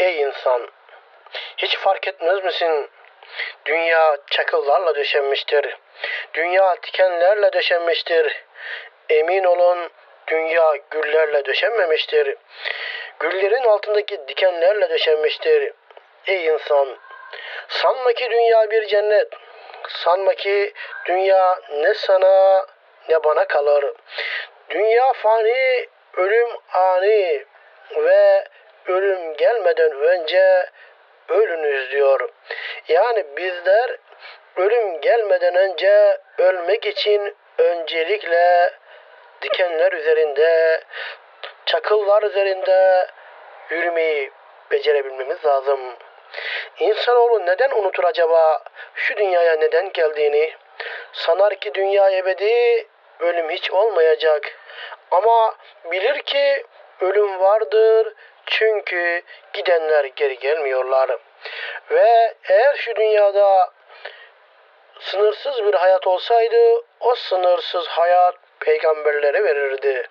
Ey insan! Hiç fark etmez misin? Dünya çakıllarla döşenmiştir. Dünya tikenlerle döşenmiştir. Emin olun dünya güllerle döşenmemiştir. Güllerin altındaki dikenlerle döşenmiştir. Ey insan! Sanma ki dünya bir cennet. Sanma ki dünya ne sana ne bana kalır. Dünya fani, ölüm ani ve ölüm gelmeden önce ölünüz diyor. Yani bizler ölüm gelmeden önce ölmek için öncelikle dikenler üzerinde, çakıllar üzerinde yürümeyi becerebilmemiz lazım. İnsanoğlu neden unutur acaba şu dünyaya neden geldiğini? Sanar ki dünya ebedi, ölüm hiç olmayacak. Ama bilir ki ölüm vardır çünkü gidenler geri gelmiyorlar. Ve eğer şu dünyada sınırsız bir hayat olsaydı o sınırsız hayat peygamberlere verirdi.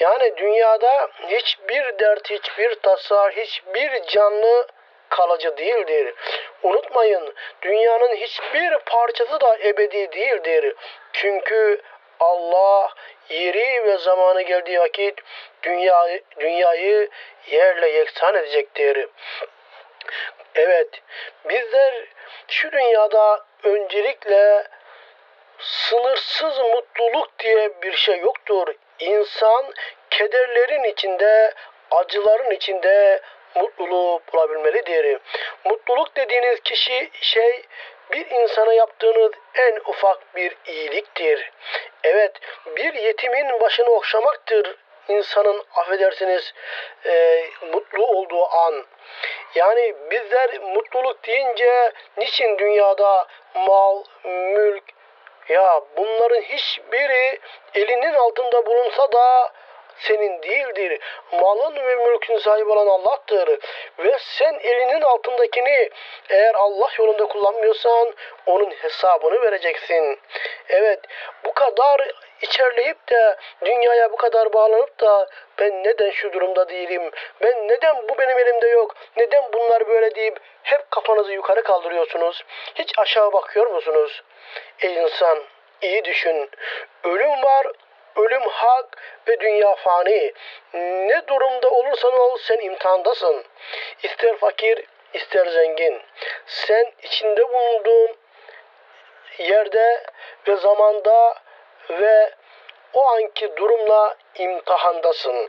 Yani dünyada hiçbir dert, hiçbir tasa, hiçbir canlı kalıcı değildir. Unutmayın dünyanın hiçbir parçası da ebedi değildir. Çünkü Allah yeri ve zamanı geldiği vakit dünyayı, dünyayı yerle yeksan edecektir. Evet, bizler şu dünyada öncelikle sınırsız mutluluk diye bir şey yoktur. İnsan kederlerin içinde, acıların içinde mutluluğu bulabilmelidir. Mutluluk dediğiniz kişi şey bir insana yaptığınız en ufak bir iyiliktir. Evet, bir yetimin başını okşamaktır insanın affedersiniz e, mutlu olduğu an. Yani bizler mutluluk deyince niçin dünyada mal, mülk, ya bunların hiçbiri elinin altında bulunsa da senin değildir. Malın ve mülkün sahibi olan Allah'tır. Ve sen elinin altındakini eğer Allah yolunda kullanmıyorsan onun hesabını vereceksin. Evet bu kadar içerleyip de dünyaya bu kadar bağlanıp da ben neden şu durumda değilim? Ben neden bu benim elimde yok? Neden bunlar böyle deyip hep kafanızı yukarı kaldırıyorsunuz? Hiç aşağı bakıyor musunuz? Ey insan iyi düşün. Ölüm var, ölüm hak ve dünya fani. Ne durumda olursan ol sen imtihandasın. İster fakir, ister zengin. Sen içinde bulunduğun yerde ve zamanda ve o anki durumla imtihandasın.